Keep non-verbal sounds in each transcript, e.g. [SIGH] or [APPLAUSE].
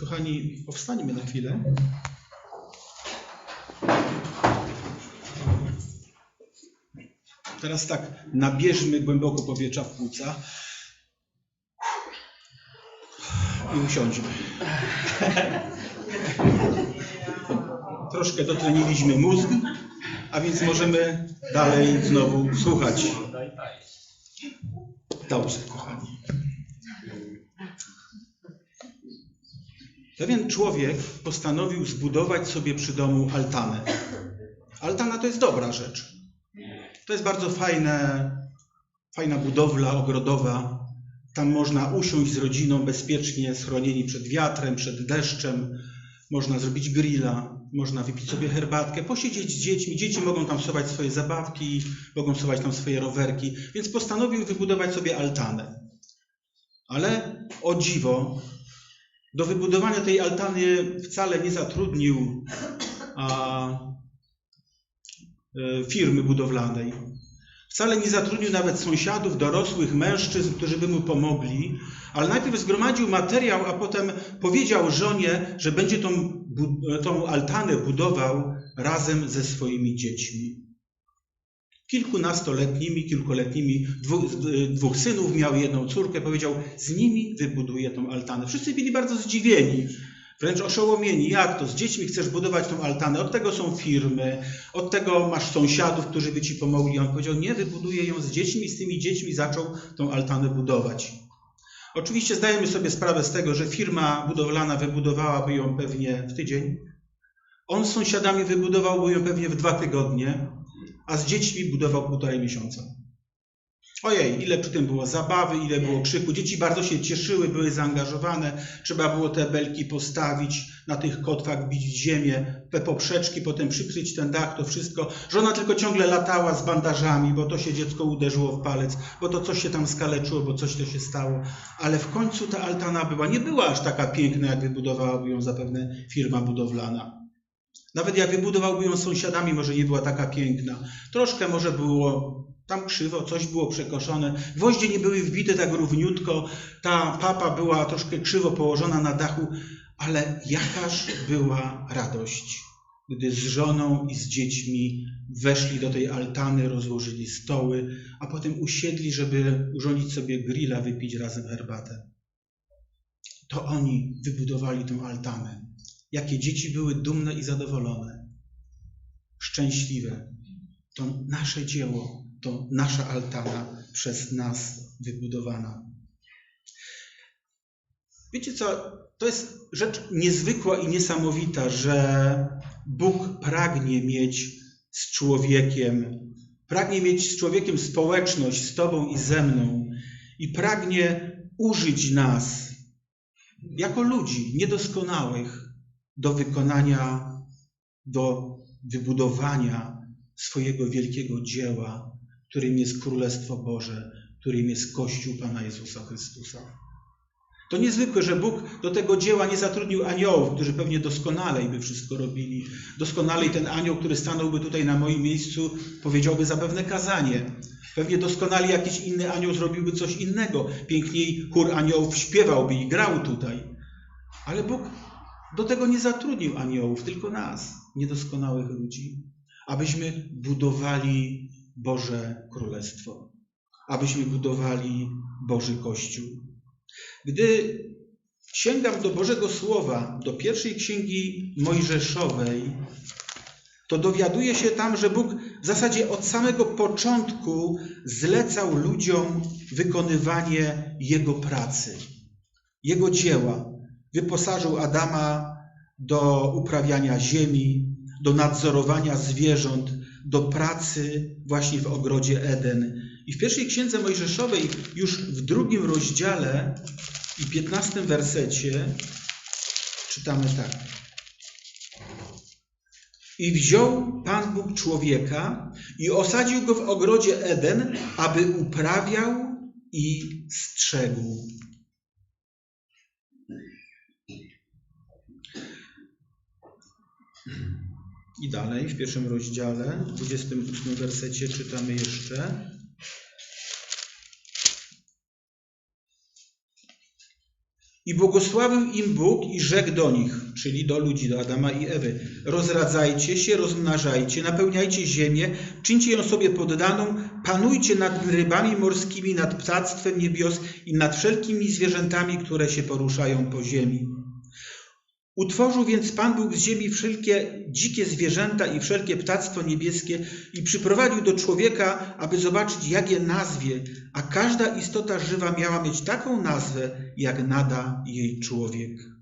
kochani, powstańmy na chwilę. Teraz tak, nabierzmy głęboko powietrza w płuca i usiądźmy. [LAUGHS] Troszkę dotreniliśmy mózg, a więc możemy dalej znowu słuchać. Dobrze, kochani. Pewien człowiek postanowił zbudować sobie przy domu altanę. Altana to jest dobra rzecz. To jest bardzo fajne, fajna budowla ogrodowa. Tam można usiąść z rodziną bezpiecznie, schronieni przed wiatrem, przed deszczem. Można zrobić grilla, można wypić sobie herbatkę, posiedzieć z dziećmi. Dzieci mogą tam schować swoje zabawki, mogą schować tam swoje rowerki. Więc postanowił wybudować sobie altanę. Ale o dziwo, do wybudowania tej altany wcale nie zatrudnił a, e, firmy budowlanej. Wcale nie zatrudnił nawet sąsiadów, dorosłych mężczyzn, którzy by mu pomogli, ale najpierw zgromadził materiał, a potem powiedział żonie, że będzie tą, tą altanę budował razem ze swoimi dziećmi. Kilkunastoletnimi, kilkuletnimi, dwóch, dwóch synów, miał jedną córkę, powiedział, z nimi wybuduję tą altanę. Wszyscy byli bardzo zdziwieni, wręcz oszołomieni. Jak to? Z dziećmi chcesz budować tą altanę? Od tego są firmy, od tego masz sąsiadów, którzy by ci pomogli. On powiedział, nie, wybuduję ją z dziećmi, z tymi dziećmi zaczął tą altanę budować. Oczywiście zdajemy sobie sprawę z tego, że firma budowlana wybudowałaby ją pewnie w tydzień. On z sąsiadami wybudowałby ją pewnie w dwa tygodnie, a z dziećmi budował półtorej miesiąca. Ojej, ile przy tym było zabawy, ile było krzyku. Dzieci bardzo się cieszyły, były zaangażowane. Trzeba było te belki postawić, na tych kotwach bić w ziemię, te poprzeczki, potem przykryć ten dach, to wszystko. Żona tylko ciągle latała z bandażami, bo to się dziecko uderzyło w palec, bo to coś się tam skaleczyło, bo coś to się stało. Ale w końcu ta altana była, nie była aż taka piękna, jak wybudowałaby ją zapewne firma budowlana. Nawet jak wybudowałby ją z sąsiadami, może nie była taka piękna. Troszkę może było tam krzywo, coś było przekoszone. Gwoździe nie były wbite tak równiutko. Ta papa była troszkę krzywo położona na dachu, ale jakaż była radość, gdy z żoną i z dziećmi weszli do tej altany, rozłożyli stoły, a potem usiedli, żeby urządzić sobie grilla, wypić razem herbatę. To oni wybudowali tę altanę. Jakie dzieci były dumne i zadowolone, szczęśliwe. To nasze dzieło, to nasza altana przez nas wybudowana. Wiecie co? To jest rzecz niezwykła i niesamowita, że Bóg pragnie mieć z człowiekiem, pragnie mieć z człowiekiem społeczność, z Tobą i ze mną i pragnie użyć nas jako ludzi niedoskonałych do wykonania, do wybudowania swojego wielkiego dzieła, którym jest Królestwo Boże, którym jest Kościół Pana Jezusa Chrystusa. To niezwykłe, że Bóg do tego dzieła nie zatrudnił aniołów, którzy pewnie doskonalej by wszystko robili. Doskonalej ten anioł, który stanąłby tutaj na moim miejscu, powiedziałby zapewne kazanie. Pewnie doskonale jakiś inny anioł zrobiłby coś innego. Piękniej chór aniołów śpiewałby i grał tutaj. Ale Bóg do tego nie zatrudnił aniołów, tylko nas, niedoskonałych ludzi, abyśmy budowali Boże Królestwo, abyśmy budowali Boży Kościół. Gdy sięgam do Bożego Słowa, do pierwszej księgi Mojżeszowej, to dowiaduję się tam, że Bóg w zasadzie od samego początku zlecał ludziom wykonywanie Jego pracy, Jego dzieła. Wyposażył Adama do uprawiania ziemi, do nadzorowania zwierząt, do pracy właśnie w ogrodzie Eden. I w pierwszej księdze Mojżeszowej, już w drugim rozdziale i piętnastym wersecie, czytamy tak. I wziął Pan Bóg człowieka i osadził go w ogrodzie Eden, aby uprawiał i strzegł. I dalej w pierwszym rozdziale, w 28 wersecie czytamy jeszcze. I błogosławił im Bóg i rzekł do nich, czyli do ludzi, do Adama i Ewy: Rozradzajcie się, rozmnażajcie, napełniajcie ziemię, czyńcie ją sobie poddaną, panujcie nad rybami morskimi, nad ptactwem niebios i nad wszelkimi zwierzętami, które się poruszają po ziemi. Utworzył więc Pan Bóg z ziemi wszelkie dzikie zwierzęta i wszelkie ptactwo niebieskie i przyprowadził do człowieka, aby zobaczyć, jak je nazwie, a każda istota żywa miała mieć taką nazwę, jak nada jej człowiek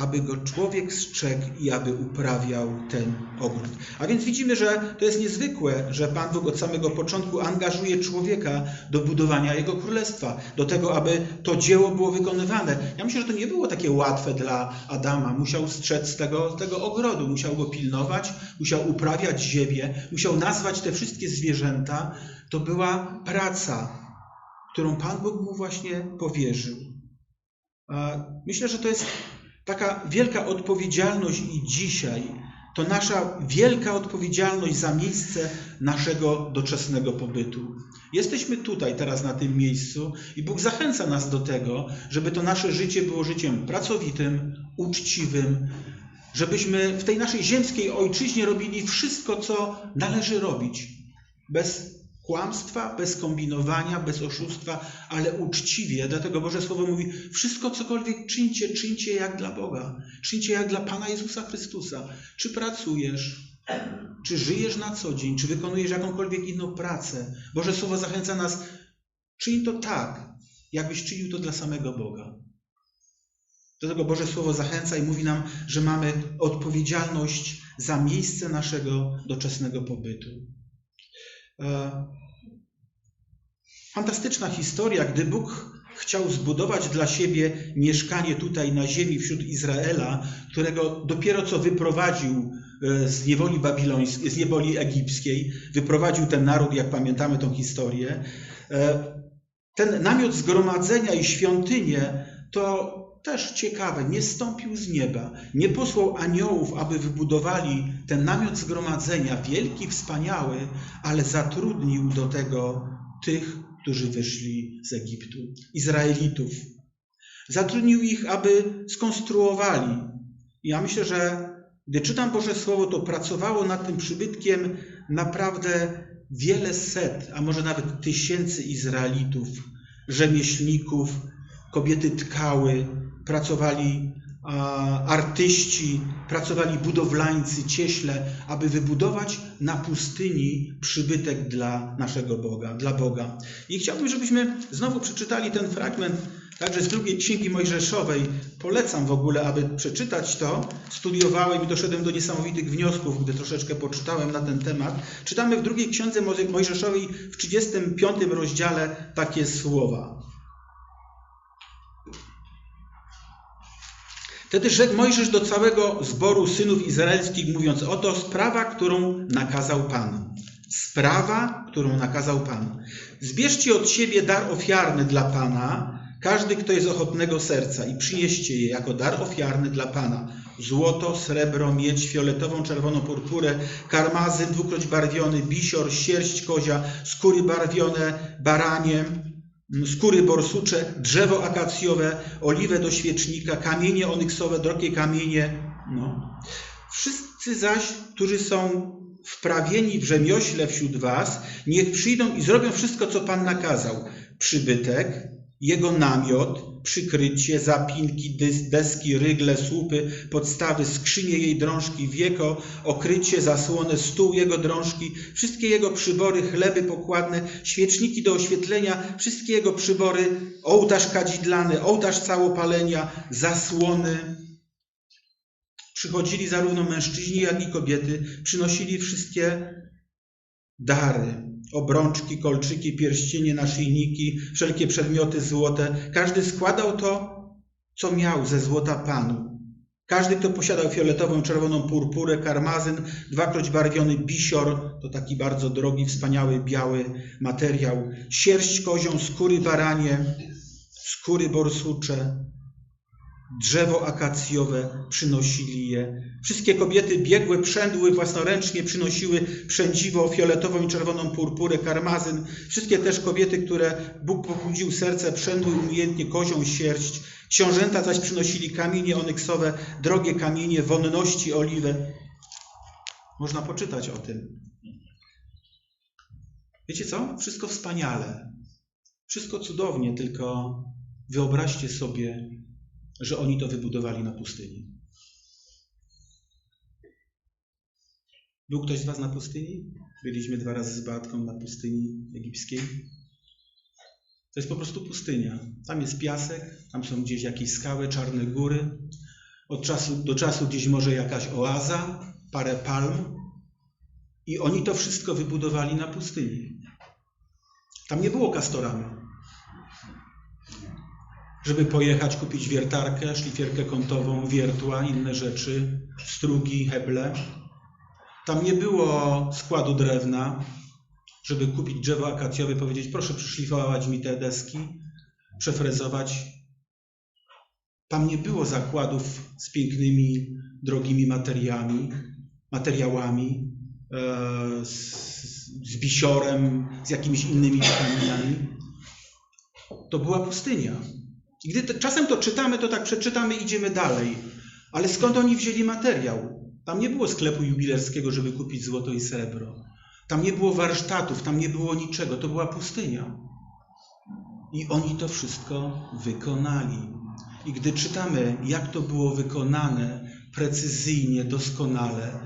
aby go człowiek strzegł i aby uprawiał ten ogród. A więc widzimy, że to jest niezwykłe, że Pan Bóg od samego początku angażuje człowieka do budowania Jego Królestwa, do tego, aby to dzieło było wykonywane. Ja myślę, że to nie było takie łatwe dla Adama. Musiał strzec tego, tego ogrodu, musiał go pilnować, musiał uprawiać ziemię, musiał nazwać te wszystkie zwierzęta. To była praca, którą Pan Bóg mu właśnie powierzył. Myślę, że to jest taka wielka odpowiedzialność i dzisiaj to nasza wielka odpowiedzialność za miejsce naszego doczesnego pobytu. Jesteśmy tutaj, teraz na tym miejscu i Bóg zachęca nas do tego, żeby to nasze życie było życiem pracowitym, uczciwym, żebyśmy w tej naszej ziemskiej ojczyźnie robili wszystko, co należy robić, bez kłamstwa, bez kombinowania, bez oszustwa, ale uczciwie. Dlatego Boże Słowo mówi, wszystko cokolwiek czyńcie, czyńcie jak dla Boga. Czyńcie jak dla Pana Jezusa Chrystusa. Czy pracujesz, czy żyjesz na co dzień, czy wykonujesz jakąkolwiek inną pracę. Boże Słowo zachęca nas, czyń to tak, jakbyś czynił to dla samego Boga. Dlatego Boże Słowo zachęca i mówi nam, że mamy odpowiedzialność za miejsce naszego doczesnego pobytu. E, fantastyczna historia, gdy Bóg chciał zbudować dla siebie mieszkanie tutaj na ziemi wśród Izraela, którego dopiero co wyprowadził e, z niewoli babilońskiej, z niewoli egipskiej, wyprowadził ten naród, jak pamiętamy tą historię. E, ten namiot zgromadzenia i świątynię to też ciekawe, nie stąpił z nieba, nie posłał aniołów, aby wybudowali ten namiot zgromadzenia, wielki, wspaniały, ale zatrudnił do tego tych, którzy wyszli z Egiptu, Izraelitów. Zatrudnił ich, aby skonstruowali. Ja myślę, że gdy czytam Boże Słowo, to pracowało nad tym przybytkiem naprawdę wiele set, a może nawet tysięcy Izraelitów, rzemieślników, kobiety tkały, pracowali artyści, pracowali budowlańcy, cieśle, aby wybudować na pustyni przybytek dla naszego Boga, dla Boga. I chciałbym, żebyśmy znowu przeczytali ten fragment także z drugiej Księgi Mojżeszowej. Polecam w ogóle, aby przeczytać to. Studiowałem i doszedłem do niesamowitych wniosków, gdy troszeczkę poczytałem na ten temat. Czytamy w drugiej Księdze Mojżeszowej w 35 rozdziale takie słowa. Wtedy rzekł Mojżesz do całego zboru synów izraelskich, mówiąc: Oto sprawa, którą nakazał Pan. Sprawa, którą nakazał Pan. Zbierzcie od siebie dar ofiarny dla Pana, każdy, kto jest ochotnego serca, i przynieście je jako dar ofiarny dla Pana. Złoto, srebro, miedź, fioletową, czerwoną purpurę, karmazyn dwukroć barwiony, bisior, sierść kozia, skóry barwione, baranie, skóry borsucze, drzewo akacjowe, oliwę do świecznika, kamienie onyksowe, drogie kamienie. No. Wszyscy zaś, którzy są wprawieni w rzemiośle wśród was, niech przyjdą i zrobią wszystko, co Pan nakazał. Przybytek, jego namiot, przykrycie, zapinki, deski, rygle, słupy, podstawy, skrzynie jej drążki, wieko, okrycie, zasłonę, stół jego drążki, wszystkie jego przybory, chleby pokładne, świeczniki do oświetlenia, wszystkie jego przybory, ołtarz kadzidlany, ołtarz całopalenia, zasłony. Przychodzili zarówno mężczyźni, jak i kobiety, przynosili wszystkie dary obrączki, kolczyki, pierścienie, naszyjniki, wszelkie przedmioty złote. Każdy składał to, co miał ze złota Panu. Każdy, kto posiadał fioletową, czerwoną purpurę, karmazyn, dwakroć barwiony bisior, to taki bardzo drogi, wspaniały, biały materiał, sierść kozią, skóry baranie, skóry borsucze, drzewo akacjowe, przynosili je. Wszystkie kobiety biegłe, przędły własnoręcznie, przynosiły przędziwo, fioletową i czerwoną purpurę, karmazyn. Wszystkie też kobiety, które Bóg pobudził serce, przędły umiejętnie kozią sierść. Książęta zaś przynosili kamienie onyksowe, drogie kamienie, wonności oliwę. Można poczytać o tym. Wiecie co? Wszystko wspaniale. Wszystko cudownie, tylko wyobraźcie sobie, że oni to wybudowali na pustyni. Był ktoś z Was na pustyni? Byliśmy dwa razy z Beatką na pustyni egipskiej. To jest po prostu pustynia. Tam jest piasek, tam są gdzieś jakieś skały, czarne góry. Od czasu do czasu gdzieś może jakaś oaza, parę palm. I oni to wszystko wybudowali na pustyni. Tam nie było kastorami. Żeby pojechać, kupić wiertarkę, szlifierkę kątową, wiertła, inne rzeczy, strugi, heble. Tam nie było składu drewna, żeby kupić drzewo akacjowe, powiedzieć proszę przyszlifować mi te deski, przefrezować. Tam nie było zakładów z pięknymi, drogimi materiałami, materiałami, e, z, z bisiorem, z jakimiś innymi kamieniami. To była pustynia. I gdy to, czasem to czytamy, to tak przeczytamy, idziemy dalej. Ale skąd oni wzięli materiał? Tam nie było sklepu jubilerskiego, żeby kupić złoto i srebro. Tam nie było warsztatów, tam nie było niczego. To była pustynia. I oni to wszystko wykonali. I gdy czytamy, jak to było wykonane precyzyjnie, doskonale,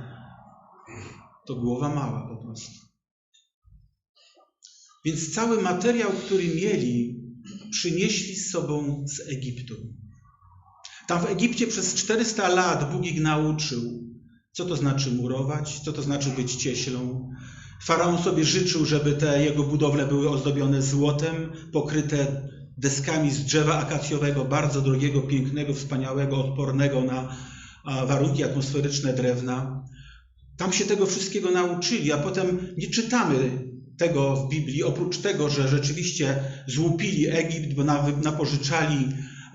to głowa mała po prostu. Więc cały materiał, który mieli, przynieśli z sobą z Egiptu. Tam w Egipcie przez 400 lat Bóg ich nauczył, co to znaczy murować, co to znaczy być cieślą. Faraon sobie życzył, żeby te jego budowle były ozdobione złotem, pokryte deskami z drzewa akacjowego, bardzo drogiego, pięknego, wspaniałego, odpornego na warunki atmosferyczne drewna. Tam się tego wszystkiego nauczyli, a potem nie czytamy tego w Biblii, oprócz tego, że rzeczywiście złupili Egipt, bo napożyczali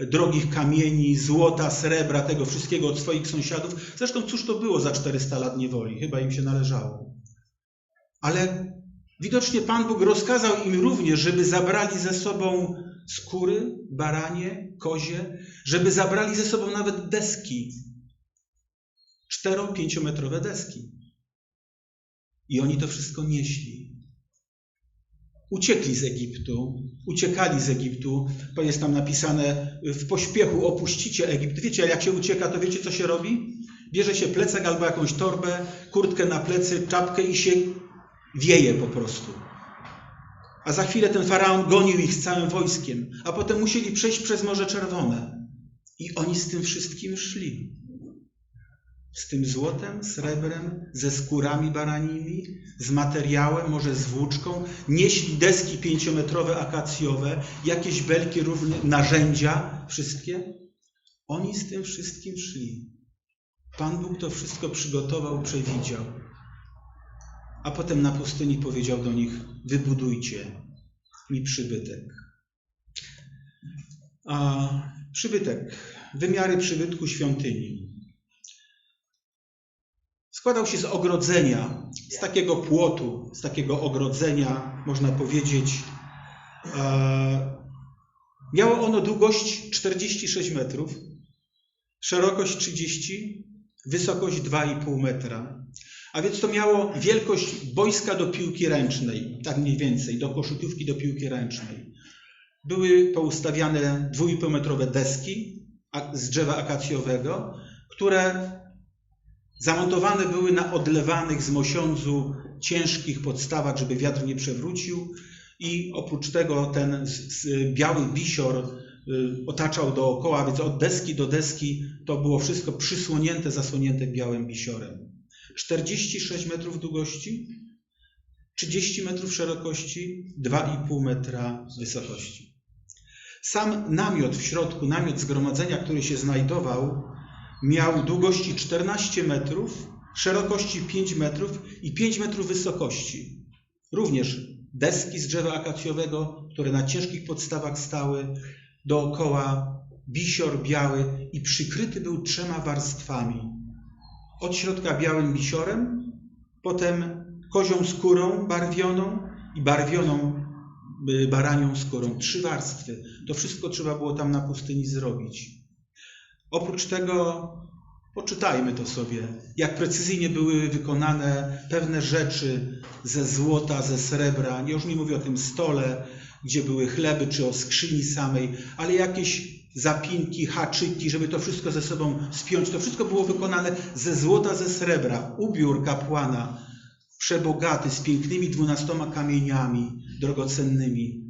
drogich kamieni, złota, srebra, tego wszystkiego od swoich sąsiadów. Zresztą cóż to było za 400 lat niewoli? Chyba im się należało. Ale widocznie Pan Bóg rozkazał im również, żeby zabrali ze sobą skóry, baranie, kozie, żeby zabrali ze sobą nawet deski. Cztero-pięciometrowe deski. I oni to wszystko nieśli. Uciekli z Egiptu, uciekali z Egiptu, bo jest tam napisane w pośpiechu opuścicie Egipt. Wiecie, jak się ucieka, to wiecie, co się robi? Bierze się plecak albo jakąś torbę, kurtkę na plecy, czapkę i się wieje po prostu. A za chwilę ten faraon gonił ich z całym wojskiem, a potem musieli przejść przez Morze Czerwone. I oni z tym wszystkim szli z tym złotem, srebrem, ze skórami baranimi, z materiałem, może z włóczką, nieśli deski pięciometrowe, akacjowe, jakieś belki równe, narzędzia, wszystkie. Oni z tym wszystkim szli. Pan Bóg to wszystko przygotował, przewidział. A potem na pustyni powiedział do nich, wybudujcie mi przybytek. A przybytek, wymiary przybytku świątyni. Składał się z ogrodzenia, z takiego płotu, z takiego ogrodzenia, można powiedzieć. E, miało ono długość 46 metrów, szerokość 30, wysokość 2,5 metra. A więc to miało wielkość boiska do piłki ręcznej, tak mniej więcej, do koszutówki do piłki ręcznej. Były poustawiane 2,5 metrowe deski z drzewa akacjowego, które Zamontowane były na odlewanych z mosiądzu ciężkich podstawach, żeby wiatr nie przewrócił i oprócz tego ten biały bisior y, otaczał dookoła, więc od deski do deski to było wszystko przysłonięte, zasłonięte białym bisiorem. 46 metrów długości, 30 metrów szerokości, 2,5 metra wysokości. Sam namiot w środku, namiot zgromadzenia, który się znajdował, miał długości 14 metrów, szerokości 5 metrów i 5 metrów wysokości. Również deski z drzewa akacjowego, które na ciężkich podstawach stały, dookoła bisior biały i przykryty był trzema warstwami. Od środka białym bisiorem, potem kozią skórą barwioną i barwioną y, baranią skórą. Trzy warstwy. To wszystko trzeba było tam na pustyni zrobić. Oprócz tego poczytajmy to sobie, jak precyzyjnie były wykonane pewne rzeczy ze złota, ze srebra. Nie już nie mówię o tym stole, gdzie były chleby, czy o skrzyni samej, ale jakieś zapinki, haczyki, żeby to wszystko ze sobą spiąć. To wszystko było wykonane ze złota, ze srebra. Ubiór kapłana, przebogaty, z pięknymi dwunastoma kamieniami drogocennymi.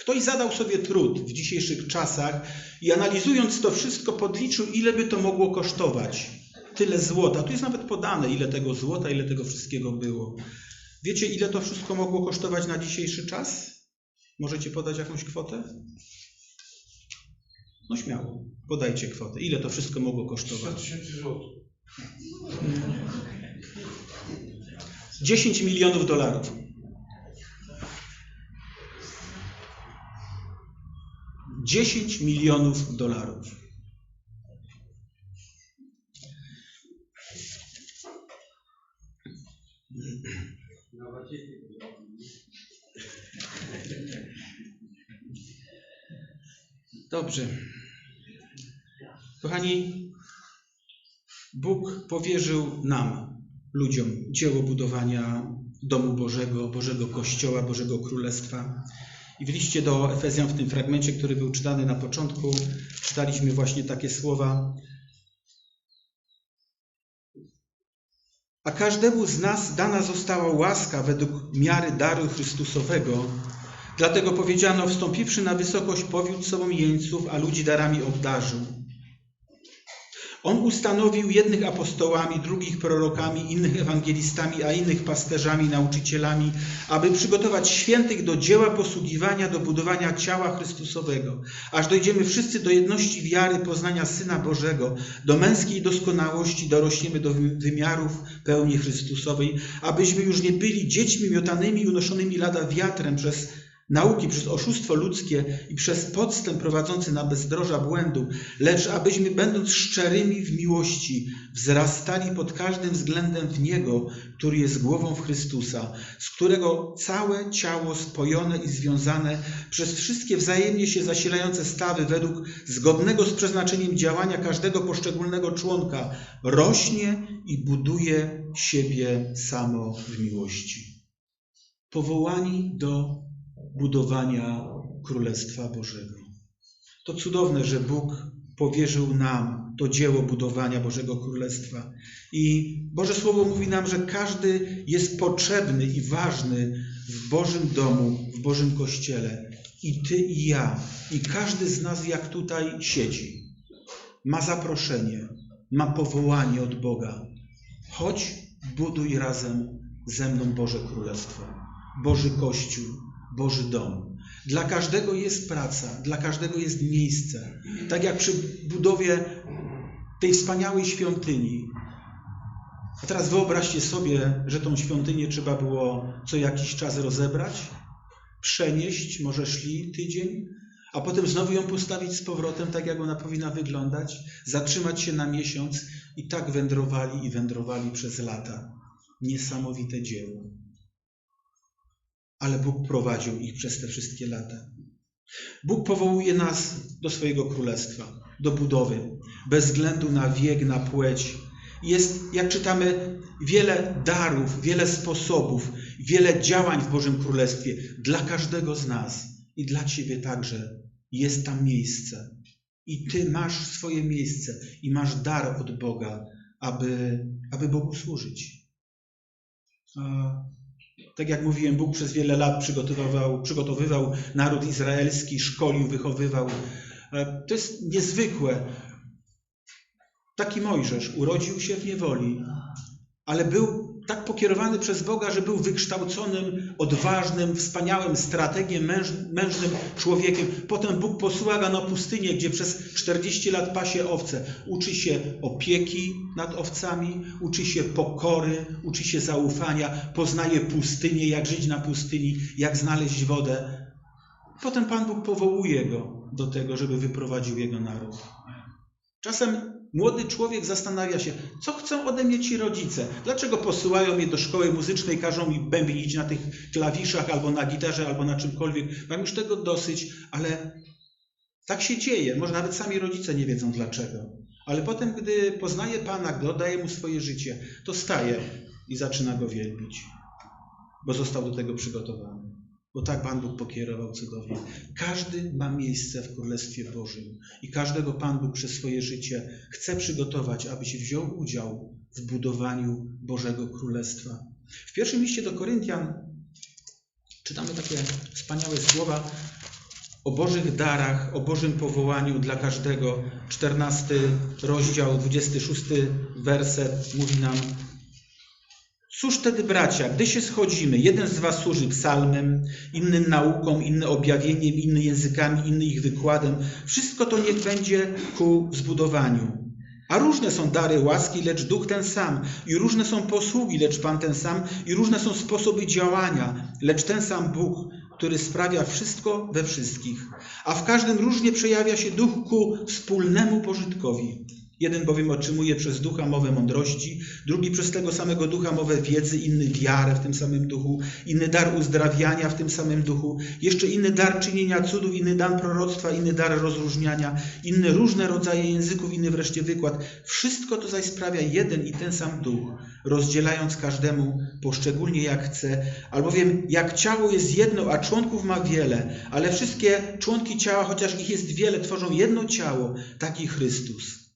Ktoś zadał sobie trud w dzisiejszych czasach i analizując to wszystko podliczył, ile by to mogło kosztować. Tyle złota. Tu jest nawet podane, ile tego złota, ile tego wszystkiego było. Wiecie, ile to wszystko mogło kosztować na dzisiejszy czas? Możecie podać jakąś kwotę? No śmiało, podajcie kwotę. Ile to wszystko mogło kosztować? tysięcy złotych. 10 milionów dolarów. 10 milionów dolarów. Dobrze. Kochani, Bóg powierzył nam, ludziom, dzieło budowania domu Bożego, Bożego Kościoła, Bożego Królestwa. I w liście do Efezjan, w tym fragmencie, który był czytany na początku, czytaliśmy właśnie takie słowa. A każdemu z nas dana została łaska według miary daru Chrystusowego. Dlatego powiedziano, wstąpiwszy na wysokość, powiódł sobą jeńców, a ludzi darami obdarzył. On ustanowił jednych apostołami, drugich prorokami, innych ewangelistami, a innych pasterzami, nauczycielami, aby przygotować świętych do dzieła posługiwania, do budowania ciała Chrystusowego, aż dojdziemy wszyscy do jedności wiary, poznania Syna Bożego, do męskiej doskonałości, dorośniemy do wymiarów pełni Chrystusowej, abyśmy już nie byli dziećmi miotanymi, unoszonymi lada wiatrem przez nauki przez oszustwo ludzkie i przez podstęp prowadzący na bezdroża błędu, lecz abyśmy, będąc szczerymi w miłości, wzrastali pod każdym względem w Niego, który jest głową w Chrystusa, z którego całe ciało spojone i związane przez wszystkie wzajemnie się zasilające stawy według zgodnego z przeznaczeniem działania każdego poszczególnego członka rośnie i buduje siebie samo w miłości. Powołani do budowania Królestwa Bożego. To cudowne, że Bóg powierzył nam to dzieło budowania Bożego Królestwa. I Boże Słowo mówi nam, że każdy jest potrzebny i ważny w Bożym domu, w Bożym Kościele. I Ty i ja, i każdy z nas, jak tutaj siedzi, ma zaproszenie, ma powołanie od Boga. Chodź, buduj razem ze mną Boże Królestwo, Boży Kościół, Boży dom. Dla każdego jest praca, dla każdego jest miejsce. Tak jak przy budowie tej wspaniałej świątyni. A teraz wyobraźcie sobie, że tą świątynię trzeba było co jakiś czas rozebrać, przenieść, może szli tydzień, a potem znowu ją postawić z powrotem, tak jak ona powinna wyglądać, zatrzymać się na miesiąc i tak wędrowali i wędrowali przez lata. Niesamowite dzieło ale Bóg prowadził ich przez te wszystkie lata. Bóg powołuje nas do swojego królestwa, do budowy, bez względu na wiek, na płeć. Jest, jak czytamy, wiele darów, wiele sposobów, wiele działań w Bożym Królestwie dla każdego z nas i dla Ciebie także. Jest tam miejsce. I Ty masz swoje miejsce i masz dar od Boga, aby, aby Bogu służyć. Tak jak mówiłem, Bóg przez wiele lat przygotowywał, przygotowywał naród izraelski, szkolił, wychowywał. E, to jest niezwykłe. Taki Mojżesz urodził się w niewoli, ale był tak pokierowany przez Boga, że był wykształconym, odważnym, wspaniałym strategiem, męż, mężnym człowiekiem. Potem Bóg posła go na pustynię, gdzie przez 40 lat pasie owce. Uczy się opieki nad owcami, uczy się pokory, uczy się zaufania, poznaje pustynię, jak żyć na pustyni, jak znaleźć wodę. Potem Pan Bóg powołuje go do tego, żeby wyprowadził jego naród. Czasem młody człowiek zastanawia się, co chcą ode mnie ci rodzice? Dlaczego posyłają mnie do szkoły muzycznej, każą mi bębnić na tych klawiszach, albo na gitarze, albo na czymkolwiek? Mam już tego dosyć, ale tak się dzieje. Może nawet sami rodzice nie wiedzą dlaczego. Ale potem, gdy poznaje Pana, gdy oddaje Mu swoje życie, to staje i zaczyna Go wielbić, bo został do tego przygotowany. Bo tak Pan Bóg pokierował cudownie. Każdy ma miejsce w Królestwie Bożym i każdego Pan Bóg przez swoje życie chce przygotować, aby się wziął udział w budowaniu Bożego Królestwa. W pierwszym liście do Koryntian czytamy takie wspaniałe słowa o Bożych darach, o Bożym powołaniu dla każdego. 14 rozdział, 26 werset mówi nam Cóż wtedy, bracia, gdy się schodzimy, jeden z was służy psalmem, inny nauką, inny objawieniem, inny językami, inny ich wykładem. Wszystko to niech będzie ku zbudowaniu. A różne są dary łaski, lecz duch ten sam. I różne są posługi, lecz Pan ten sam. I różne są sposoby działania, lecz ten sam Bóg, który sprawia wszystko we wszystkich. A w każdym różnie przejawia się duch ku wspólnemu pożytkowi. Jeden bowiem otrzymuje przez ducha mowę mądrości, drugi przez tego samego ducha mowę wiedzy, inny wiarę w tym samym duchu, inny dar uzdrawiania w tym samym duchu, jeszcze inny dar czynienia cudów, inny dar proroctwa, inny dar rozróżniania, inne różne rodzaje języków, inny wreszcie wykład. Wszystko to zaś sprawia jeden i ten sam duch, rozdzielając każdemu poszczególnie jak chce, albowiem jak ciało jest jedno, a członków ma wiele, ale wszystkie członki ciała, chociaż ich jest wiele, tworzą jedno ciało, taki Chrystus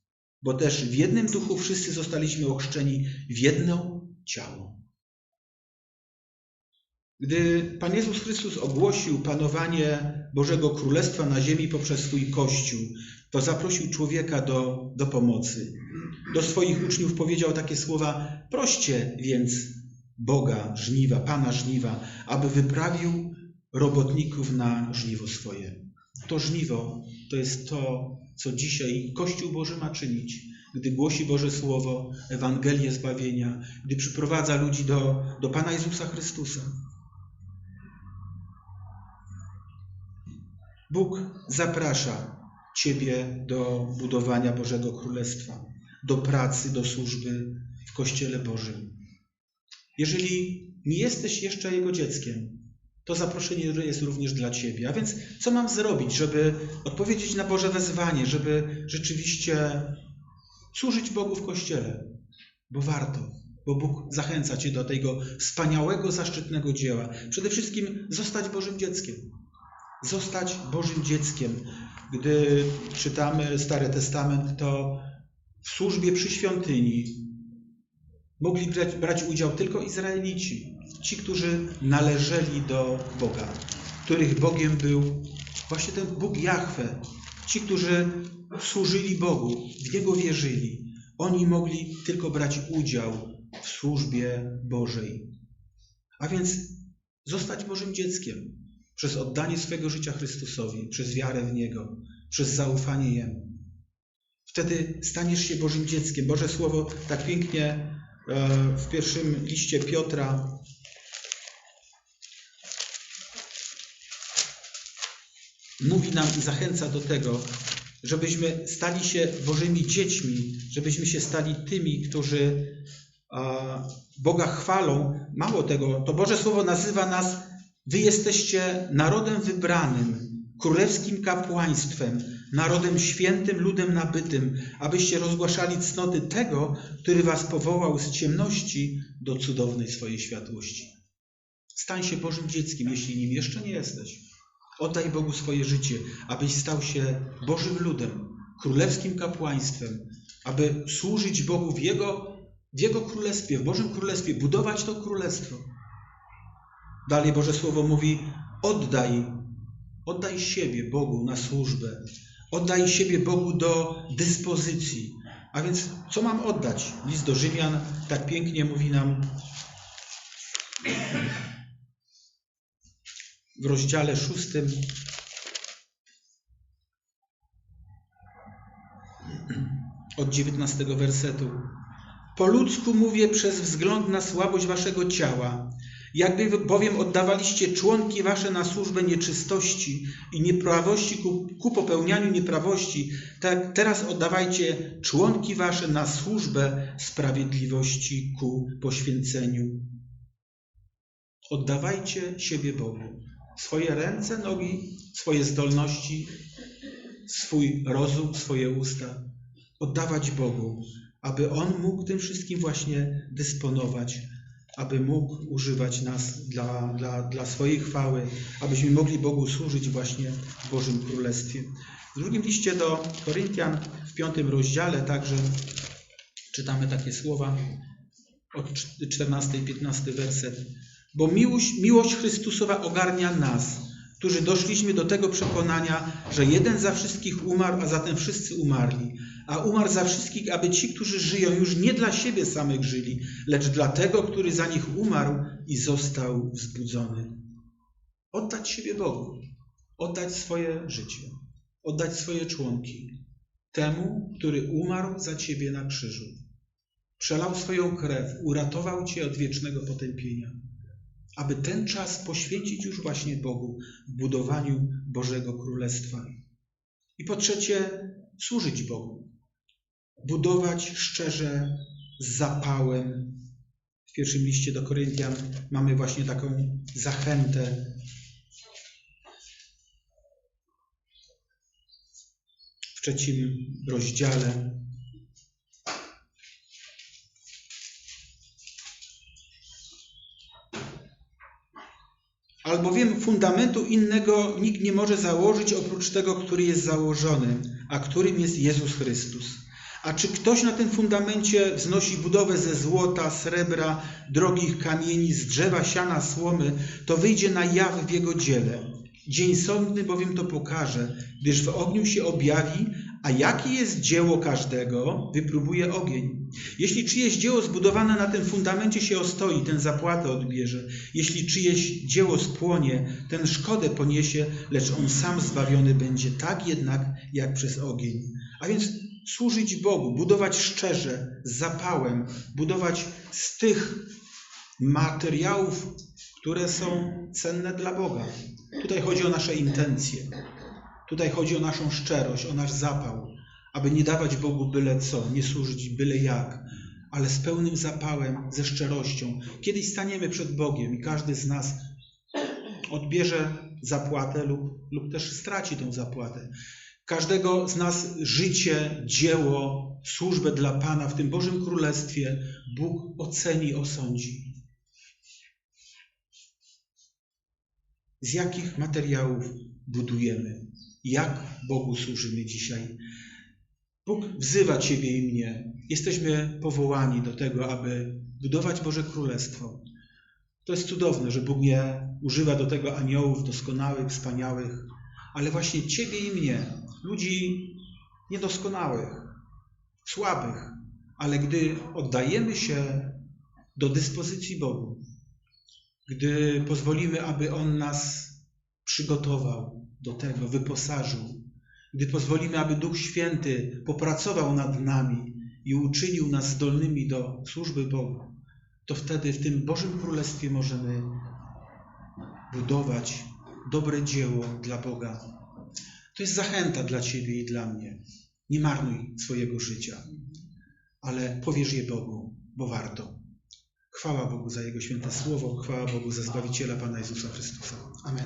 bo też w jednym duchu wszyscy zostaliśmy ochrzczeni w jedno ciało. Gdy Pan Jezus Chrystus ogłosił panowanie Bożego Królestwa na ziemi poprzez swój Kościół, to zaprosił człowieka do, do pomocy. Do swoich uczniów powiedział takie słowa: Proście więc Boga żniwa, Pana żniwa, aby wyprawił robotników na żniwo swoje. To żniwo to jest to, co dzisiaj Kościół Boży ma czynić, gdy głosi Boże Słowo, Ewangelię zbawienia, gdy przyprowadza ludzi do, do Pana Jezusa Chrystusa. Bóg zaprasza Ciebie do budowania Bożego Królestwa, do pracy, do służby w Kościele Bożym. Jeżeli nie jesteś jeszcze Jego dzieckiem, to zaproszenie jest również dla Ciebie. A więc co mam zrobić, żeby odpowiedzieć na Boże wezwanie, żeby rzeczywiście służyć Bogu w Kościele? Bo warto, bo Bóg zachęca Cię do tego wspaniałego, zaszczytnego dzieła. Przede wszystkim zostać Bożym dzieckiem. Zostać Bożym dzieckiem. Gdy czytamy Stary Testament, to w służbie przy świątyni mogli brać, brać udział tylko Izraelici ci, którzy należeli do Boga, których Bogiem był właśnie ten Bóg Jahwe. Ci, którzy służyli Bogu, w Niego wierzyli, oni mogli tylko brać udział w służbie Bożej. A więc zostać Bożym dzieckiem przez oddanie swego życia Chrystusowi, przez wiarę w Niego, przez zaufanie Jemu. Wtedy staniesz się Bożym dzieckiem. Boże Słowo tak pięknie w pierwszym liście Piotra mówi nam i zachęca do tego, żebyśmy stali się Bożymi dziećmi, żebyśmy się stali tymi, którzy Boga chwalą. Mało tego, to Boże Słowo nazywa nas, wy jesteście narodem wybranym, królewskim kapłaństwem, narodem świętym, ludem nabytym, abyście rozgłaszali cnoty tego, który was powołał z ciemności do cudownej swojej światłości. Stań się Bożym dzieckiem, jeśli nim jeszcze nie jesteś. Oddaj Bogu swoje życie, abyś stał się Bożym ludem, królewskim kapłaństwem, aby służyć Bogu w Jego, w Jego królestwie, w Bożym królestwie, budować to królestwo. Dalej Boże Słowo mówi: oddaj, oddaj siebie Bogu na służbę, oddaj siebie Bogu do dyspozycji. A więc co mam oddać? List do Rzymian tak pięknie mówi nam w rozdziale szóstym od dziewiętnastego wersetu. Po ludzku mówię przez wzgląd na słabość waszego ciała. Jakby bowiem oddawaliście członki wasze na służbę nieczystości i nieprawości ku, ku popełnianiu nieprawości, tak teraz oddawajcie członki wasze na służbę sprawiedliwości ku poświęceniu. Oddawajcie siebie Bogu. Swoje ręce, nogi, swoje zdolności, swój rozum, swoje usta. Oddawać Bogu, aby On mógł tym wszystkim właśnie dysponować, aby mógł używać nas dla, dla, dla swojej chwały, abyśmy mogli Bogu służyć właśnie w Bożym Królestwie. W drugim liście do Koryntian w piątym rozdziale także czytamy takie słowa od 14 i 15 werset. Bo miłość, miłość Chrystusowa ogarnia nas, którzy doszliśmy do tego przekonania, że jeden za wszystkich umarł, a zatem wszyscy umarli. A umarł za wszystkich, aby ci, którzy żyją, już nie dla siebie samych żyli, lecz dla tego, który za nich umarł i został wzbudzony. Oddać siebie Bogu, oddać swoje życie, oddać swoje członki temu, który umarł za ciebie na krzyżu. Przelał swoją krew, uratował cię od wiecznego potępienia aby ten czas poświęcić już właśnie Bogu w budowaniu Bożego Królestwa. I po trzecie, służyć Bogu. Budować szczerze, z zapałem. W pierwszym liście do Koryntian mamy właśnie taką zachętę. W trzecim rozdziale Albowiem fundamentu innego nikt nie może założyć oprócz tego, który jest założony, a którym jest Jezus Chrystus. A czy ktoś na tym fundamencie wznosi budowę ze złota, srebra, drogich kamieni, z drzewa, siana, słomy, to wyjdzie na jaw w jego dziele. Dzień sądny bowiem to pokaże, gdyż w ogniu się objawi, a jakie jest dzieło każdego, wypróbuje ogień. Jeśli czyjeś dzieło zbudowane na tym fundamencie się ostoi, ten zapłatę odbierze. Jeśli czyjeś dzieło spłonie, ten szkodę poniesie, lecz on sam zbawiony będzie tak jednak, jak przez ogień. A więc służyć Bogu, budować szczerze, z zapałem, budować z tych materiałów, które są cenne dla Boga. Tutaj chodzi o nasze intencje. Tutaj chodzi o naszą szczerość, o nasz zapał, aby nie dawać Bogu byle co, nie służyć byle jak, ale z pełnym zapałem, ze szczerością. Kiedyś staniemy przed Bogiem i każdy z nas odbierze zapłatę lub, lub też straci tą zapłatę. Każdego z nas życie, dzieło, służbę dla Pana w tym Bożym Królestwie Bóg oceni, osądzi. Z jakich materiałów budujemy? Jak Bogu służymy dzisiaj? Bóg wzywa Ciebie i mnie. Jesteśmy powołani do tego, aby budować Boże Królestwo. To jest cudowne, że Bóg nie używa do tego aniołów doskonałych, wspaniałych, ale właśnie Ciebie i mnie, ludzi niedoskonałych, słabych, ale gdy oddajemy się do dyspozycji Bogu, gdy pozwolimy, aby On nas przygotował do tego, wyposażył, gdy pozwolimy, aby Duch Święty popracował nad nami i uczynił nas zdolnymi do służby Bogu, to wtedy w tym Bożym Królestwie możemy budować dobre dzieło dla Boga. To jest zachęta dla Ciebie i dla mnie. Nie marnuj swojego życia, ale powierz je Bogu, bo warto. Chwała Bogu za Jego święte słowo, chwała Bogu za Zbawiciela Pana Jezusa Chrystusa. Amen.